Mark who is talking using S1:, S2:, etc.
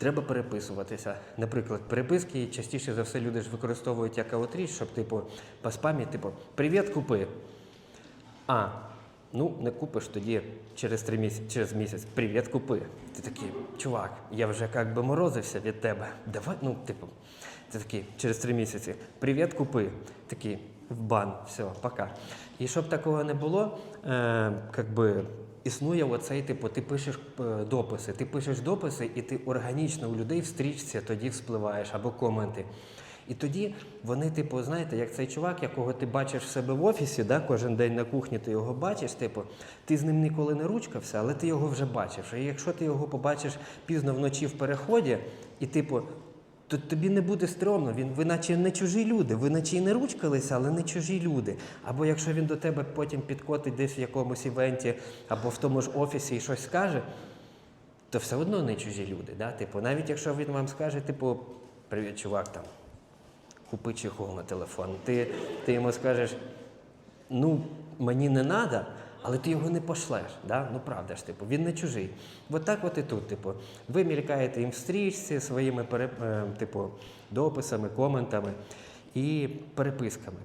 S1: Треба переписуватися. Наприклад, переписки частіше за все люди ж використовують як аутріч, щоб, типу, по спамі, типу, привіт, купи. А, ну не купиш тоді через три місяці, через місяць. Привіт, купи. Ти такий, чувак, я вже як би морозився від тебе. Давай, ну, типу, ти такий, через три місяці. Привіт, купи. Такий, в бан, все, пока. І щоб такого не було, е, как би, існує оцей, типу, ти пишеш е, дописи, ти пишеш дописи, і ти органічно у людей в стрічці тоді вспливаєш або коменти. І тоді вони, типу, знаєте, як цей чувак, якого ти бачиш в себе в офісі, да, кожен день на кухні ти його бачиш, типу, ти з ним ніколи не ручкався, але ти його вже бачиш. І якщо ти його побачиш пізно вночі в переході, і типу, то тобі не буде стрьомно, він, ви наче не чужі люди, ви наче і не ручкалися, але не чужі люди. Або якщо він до тебе потім підкотить десь в якомусь івенті, або в тому ж офісі і щось скаже, то все одно не чужі люди. Да? Типу, навіть якщо він вам скаже, типу, привіт, чувак, там, купи чехол на телефон. Ти, ти йому скажеш, ну, мені не треба, але ти його не пошлеш. Да? Ну правда ж, типу, він не чужий. От так от і тут, типу, ви мількаєте їм в стрічці своїми пере, е, типу, дописами, коментами і переписками.